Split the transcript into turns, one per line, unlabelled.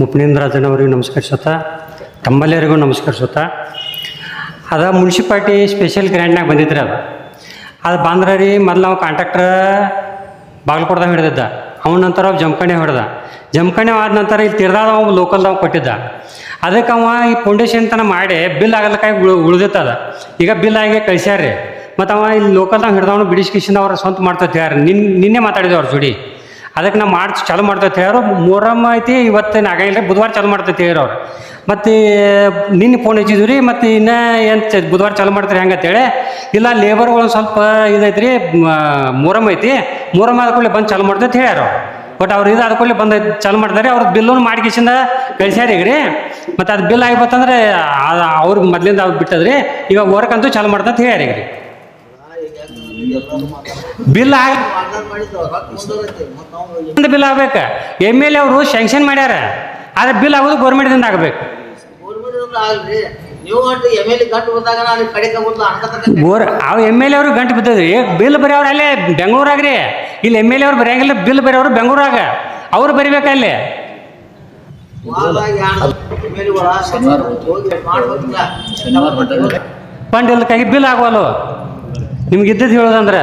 ಮುಪ್ನೇಂದ್ರಾಜನವರಿಗೂ ನಮಸ್ಕರಿಸುತ್ತಾ ತಮ್ಮಲ್ಲಿಯರಿಗೂ ನಮಸ್ಕರಿಸುತ್ತಾ, ಅದು municipality special ಗ್ರ್ಯಾಂಡ್ನಾಗ ಬಂದಿದ್ರಿ ಅದು. ಅದು ಬಂದ್ರೆ ರೀ ಮೊದ್ಲು ನಾವು ಕಾಂಟ್ರಾಕ್ಟ್ರ ಬಾಗಲಕೋಟದಾಗ ಹಿಡಿದಿದ್ದ. ಅವನ ನಂತರ ಅವ ಜಮಖಾನೆ ಹೊಡೆದ. ಜಮಖಾನೆ ಆದ ನಂತರ ಇಲ್ಲಿ ತಿರ್ದಾದ ಅವ ಲೋಕಲ್ದಾಗ ಕೊಟ್ಟಿದ್ದ. ಅದಕ್ಕೆ ಅವ ಈ ಫೌಂಡೇಶನ್ ತನ ಮಾಡಿ ಬಿಲ್ ಆಗಲಕ್ಕಾಗಿ ಉಳು ಉಳಿದಿತ್ತದ ಈಗ ಬಿಲ್ ಆಗಿ ಕಳ್ಸ್ಯಾರ್ರಿ. ಮತ್ತು ಅವ ಇಲ್ಲಿ ಲೋಕಲ್ದಾಗ ಹಿಡ್ದವನು ಬಿಡಿಸ್ಕಿಸಿಂದ ಅವ್ರ ಸ್ವಂತ ಮಾಡ್ತೈತೆ ಯಾರು ನಿನ್ನ ನಿನ್ನೆ ಮಾತಾಡಿದ್ದೆ ಅವ್ರ ಜೋಡಿ. ಅದಕ್ಕೆ ನಾವು ಮಾಡ್ ಚಾಲು ಮಾಡ್ತೈತೆ ಹೇಳೋರು ಮೊಹರಮ್ ಐತಿ, ಇವತ್ತು ಆಗಂಗಿಲ್ಲ ಬುಧವಾರ ಚಾಲು ಮಾಡ್ತೈತೆ ಹೇಳೋರು ಮತ್ತು, ನಿನ್ನೆ ಫೋನ್ ಹಚ್ಚಿದ್ವಿ ರೀ, ಮತ್ತು ಇನ್ನೂ ಏನು ಬುಧವಾರ ಚಾಲು ಮಾಡ್ತಾರೆ ಹೆಂಗೆ ಅಂತೇಳಿ. ಇಲ್ಲ ಲೇಬರ್ಗಳು ಸ್ವಲ್ಪ ಇದೈತೆ ರೀ ಮೊಹರಮ್ ಐತಿ. ಮೊಹರಮ್ ಆದ ಕೂಡಲೇ ಬಂದು ಚಾಲು ಮಾಡ್ತೈತೆ ಹೇಳ್ಯಾರ ಬಟ್ ಅವ್ರು ಇದು ಆದ ಕೂಡಲೇ ಬಂದು ಚಾಲು ಮಾಡ್ತಾರೆ ಅವ್ರದ್ದು ಬಿಲ್ಲನ್ನು ಮಾಡ್ಕೇಸಿಂದ ಕಳ್ಸ್ಯಾರ ಈಗ ರೀ. ಮತ್ತು ಅದು ಬಿಲ್ ಆಗಿಬತ್ತಂದ್ರೆ ಅವ್ರಿಗೆ ಮೊದಲಿಂದ ಅವ್ರು ಬಿಟ್ಟದ್ರಿ. ಈಗ ವರ್ಕ್ ಅಂತೂ ಚಾಲು ಮಾಡ್ತಂತ ಹೇಳ್ಯಾರ ಈಗ ರೀ. ಬಿಲ್ ಆಗ ಬಿಲ್ ಆಗ್ಬೇಕು. ಎಂ ಎಲ್ ಎ ಅವರು ಸ್ಯಾಂಕ್ಷನ್ ಮಾಡ್ಯಾರ. ಆದ್ರೆ ಬಿಲ್ ಆಗೋದು ಗೌರ್ಮೆಂಟ್ದಿಂದ ಆಗ್ಬೇಕು. ಗೋರ್ ಅವ್ ಎಂ ಎಲ್ ಎ ಅವರು ಗಂಟು ಬಿದ್ದದ್ರಿ. ಬಿಲ್ ಬರೆಯವ್ರು ಅಲ್ಲೇ ಬೆಂಗಳೂರಾಗ್ರಿ. ಇಲ್ಲಿ ಎಂ ಎಲ್ ಎ ಅವ್ರು ಬರೆಯಂಗಿಲ್ಲ ಬಿಲ್ ಬರೆಯವ್ರು ಬೆಂಗಳೂರಾಗ. ಅವ್ರು ಬರಿಬೇಕಲ್ಲಿ ಫಂಡ್ ಇಲ್ಲಕ್ಕಾಗಿ ಬಿಲ್ ಆಗೋಲ್ಲ ನಿಮ್ಗೆ ಇದ್ದಿದ್ದು ಹೇಳೋದಂದ್ರೆ?